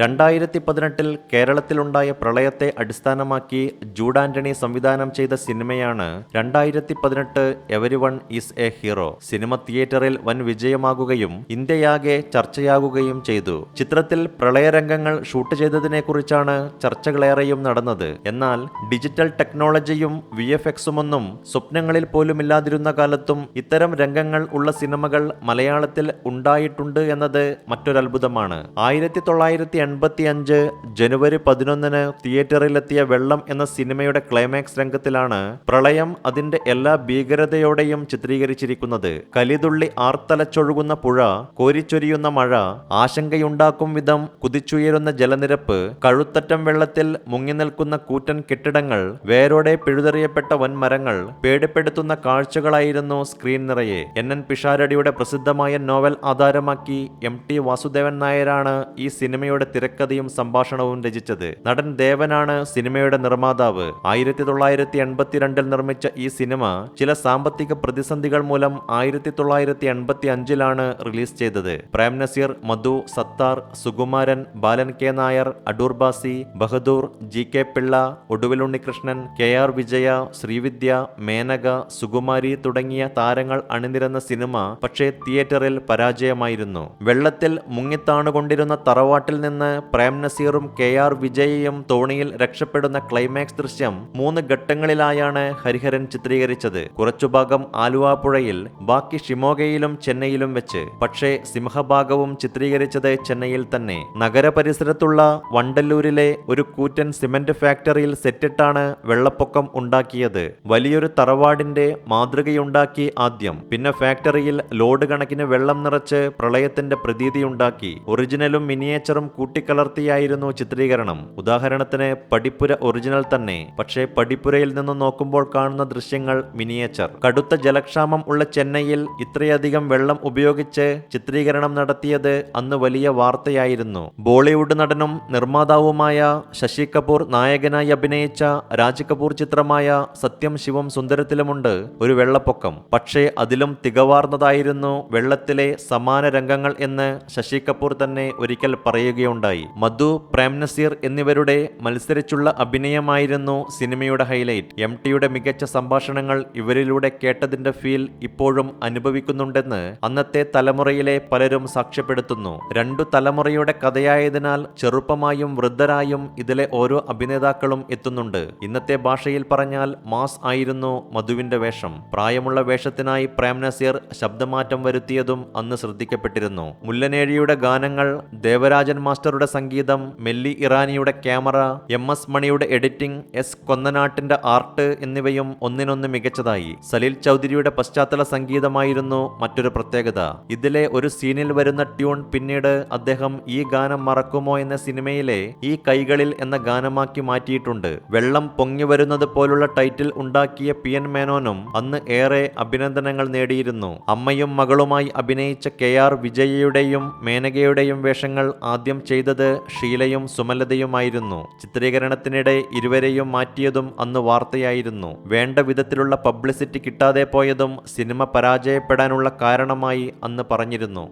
രണ്ടായിരത്തി പതിനെട്ടിൽ കേരളത്തിലുണ്ടായ പ്രളയത്തെ അടിസ്ഥാനമാക്കി ജൂഡ് ആന്റണി സംവിധാനം ചെയ്ത സിനിമയാണ് രണ്ടായിരത്തി പതിനെട്ട് everyone is a hero. Cinema തിയേറ്ററിൽ വൻ വിജയമാകുകയും ഇന്ത്യയാകെ ചർച്ചയാകുകയും ചെയ്തു. ചിത്രത്തിൽ പ്രളയരംഗങ്ങൾ ഷൂട്ട് ചെയ്തതിനെക്കുറിച്ചാണ് ചർച്ചകളേറെയും നടന്നത്. എന്നാൽ ഡിജിറ്റൽ ടെക്നോളജിയും വി എഫ് എക്സുമൊന്നും സ്വപ്നങ്ങളിൽ പോലുമില്ലാതിരുന്ന കാലത്തും ഇത്തരം രംഗങ്ങൾ ഉള്ള സിനിമകൾ മലയാളത്തിൽ ഉണ്ടായിട്ടുണ്ട് എന്നത് മറ്റൊരത്ഭുതമാണ്. ആയിരത്തി തൊള്ളായിരത്തി എൺപത്തി അഞ്ച് ജനുവരി പതിനൊന്നിന് തിയേറ്ററിലെത്തിയ വെള്ളം എന്ന സിനിമയുടെ ക്ലൈമാക്സ് രംഗത്തിലാണ് പ്രളയം അതിന്റെ എല്ലാ ഭീകരതയോടെയും ചിത്രീകരിച്ചിരിക്കുന്നത്. കലിതുള്ളി ആർത്തലച്ചൊഴുകുന്ന പുഴ കോരിച്ചൊരിയുന്ന മഴ ആശങ്കയുണ്ടാക്കും വിധം കുതിച്ചുയരുന്ന ജലനിരപ്പ് കഴുത്തറ്റം വെള്ളത്തിൽ മുങ്ങി നിൽക്കുന്ന കൂറ്റൻ കെട്ടിടങ്ങൾ വേരോടെ പിഴുതെറിയപ്പെട്ട വൻമരങ്ങൾ പേടിപ്പെടുത്തുന്ന കാഴ്ചകളായിരുന്നു സ്ക്രീൻ നിറയെ. എൻ. എൻ. പിഷാരടിയുടെ പ്രസിദ്ധമായ നോവൽ ആധാരമാക്കി എം. ടി. വാസുദേവൻ നായരാണ് ഈ സിനിമയുടെ തിരക്കഥയും സംഭാഷണവും രചിച്ചത് നടൻ ദേവനാണ് സിനിമയുടെ നിർമ്മാതാവ്. ആയിരത്തി തൊള്ളായിരത്തി എൺപത്തിരണ്ടിൽ നിർമ്മിച്ച ഈ സിനിമ ചില സാമ്പത്തിക പ്രതിസന്ധികൾ മൂലം ആയിരത്തി തൊള്ളായിരത്തി എൺപത്തി അഞ്ചിലാണ് റിലീസ് ചെയ്തത്. Prem Nazir Madhu Sathar Sukumaran Balan K Nair Adoor Bhasi Bahadoor G K Pillai Oduvil Unnikrishnan K R Vijaya Srividya Menaka Sukumari തുടങ്ങിയ താരങ്ങൾ അണിനിരന്ന സിനിമ പക്ഷേ തിയേറ്ററിൽ പരാജയമായിരുന്നു. വെള്ളത്തിൽ മുങ്ങിത്താണുകൊണ്ടിരുന്ന തറവാട്ടിൽ നിന്ന് പ്രേം നസീറും കെ ആർ വിജയയും തോണിയിൽ രക്ഷപ്പെടുന്ന ക്ലൈമാക്സ് ദൃശ്യം മൂന്ന് ഘട്ടങ്ങളിലായാണ് ഹരിഹരൻ ചിത്രീകരിച്ചത്. കുറച്ചുഭാഗം ആലുവാപ്പുഴയിൽ ബാക്കി ഷിമോഗയിലും ചെന്നൈയിലും വെച്ച്. പക്ഷേ സിംഹഭാഗവും ചിത്രീകരിച്ചത് ചെന്നൈയിൽ തന്നെ. നഗരപരിസരത്തുള്ള വണ്ടല്ലൂരിലെ ഒരു കൂറ്റൻ സിമന്റ് ഫാക്ടറിയിൽ സെറ്റിട്ടാണ് വെള്ളപ്പൊക്കം ഉണ്ടാക്കിയത്. വലിയൊരു തറവാടിന്റെ മാതൃകയുണ്ടാക്കി ആദ്യം. പിന്നെ ഫാക്ടറിയിൽ ലോഡ് കണക്കിന് വെള്ളം നിറച്ച് പ്രളയത്തിന്റെ പ്രതീതിയുണ്ടാക്കി. ഒറിജിനലും മിനിയേച്ചറും കൂട്ടിക്കലർത്തിയായിരുന്നു ചിത്രീകരണം. ഉദാഹരണത്തിന് പടിപ്പുര ഒറിജിനൽ തന്നെ പക്ഷേ പടിപ്പുരയിൽ നിന്ന് നോക്കുമ്പോൾ കാണുന്ന ദൃശ്യങ്ങൾ മിനിയേച്ചർ. കടുത്ത ജലക്ഷാമം ഉള്ള ചെന്നൈയിൽ ഇത്രയധികം വെള്ളം ഉപയോഗിച്ച് ചിത്രീകരണം നടത്തിയത് അന്ന് വലിയ വാർത്തയായിരുന്നു. ബോളിവുഡ് നടനും നിർമ്മാതാവുമായ ശശി കപൂർ നായകനായി അഭിനയിച്ച രാജ് കപൂർ ചിത്രമായ സത്യം ശിവം സുന്ദരത്തിലുമുണ്ട് ഒരു വെള്ളപ്പൊക്കം. പക്ഷേ അതിലും തികവാർന്നതായിരുന്നു വെള്ളത്തിലെ സമാന രംഗങ്ങൾ എന്ന് ശശി കപൂർ തന്നെ ഒരിക്കൽ പറയുകയുണ്ടായി. മധു പ്രേം നസീർ എന്നിവരുടെ മത്സരിച്ചുള്ള അഭിനയമായിരുന്നു സിനിമയുടെ ഹൈലൈറ്റ്. എം ടിയുടെ മികച്ച സംഭാഷണങ്ങൾ ഇവരിലൂടെ കേട്ടതിന്റെ ഫീൽ ഇപ്പോഴും അനുഭവിക്കുന്നുണ്ടെന്ന് അന്നത്തെ തലമുറയിലെ പലരും സാക്ഷ്യപ്പെടുത്തുന്നു. രണ്ടു തലമുറയുടെ കഥയായതിനാൽ ചെറുപ്പമായും വൃദ്ധരായും ഇതിലെ ഓരോ അഭിനേതാക്കളും എത്തുന്നുണ്ട്. ഇന്നത്തെ ഭാഷയിൽ പറഞ്ഞാൽ മാസ് ആയിരുന്നു മധുവിന്റെ വേഷം. പ്രായമുള്ള വേഷത്തിനായി പ്രേം നസീർ ശബ്ദമാറ്റം വരുത്തിയതും അന്ന് ശ്രദ്ധിക്കപ്പെട്ടിരുന്നു. മുല്ലനേഴിയുടെ ഗാനങ്ങൾ ദേവരാജൻ മാസ്റ്ററുടെ സംഗീതം മെല്ലി ഇറാനിയുടെ ക്യാമറ എം എസ് മണിയുടെ എഡിറ്റിംഗ് എസ് കൊന്നനാട്ടിന്റെ ആർട്ട് എന്നിവയും ഒന്നിനൊന്ന് മികച്ചതായി. സലീൽ ചൗധരിയുടെ പശ്ചാത്തല സംഗീതമായിരുന്നു മറ്റൊരു പ്രത്യേകത. ഇതിലെ ഒരു സീനിൽ വരുന്ന ട്യൂൺ പിന്നീട് അദ്ദേഹം ഈ ഗാനം മറക്കുമോ എന്ന സിനിമയിലെ ഈ കൈകളിൽ എന്ന ഗാനമാക്കി മാറ്റിയിട്ടുണ്ട്. വെള്ളം പൊങ്ങി വരുന്നത് പോലുള്ള ടൈറ്റിൽ ഉണ്ടാക്കിയ പി എൻ മേനോനും അന്ന് ഏറെ അഭിനന്ദനങ്ങൾ നേടിയിരുന്നു. അമ്മയും മകളുമായി അഭിനയിച്ച കെ ആർ വിജയയുടെയും മേനകയുടെയും വേഷങ്ങൾ ആദ്യം ചെയ്തത് ഷീലയും സുമലതയുമായിരുന്നു. ചിത്രീകരണത്തിനിടെ ഇരുവരെയും മാറ്റിയതും അന്ന് വാർത്തയായിരുന്നു. വേണ്ട വിധത്തിലുള്ള പബ്ലിസിറ്റി കിട്ടാതെ പോയതും സിനിമ പരാജയപ്പെടാനുള്ള കാരണമായി അന്ന് പറഞ്ഞിരുന്നു.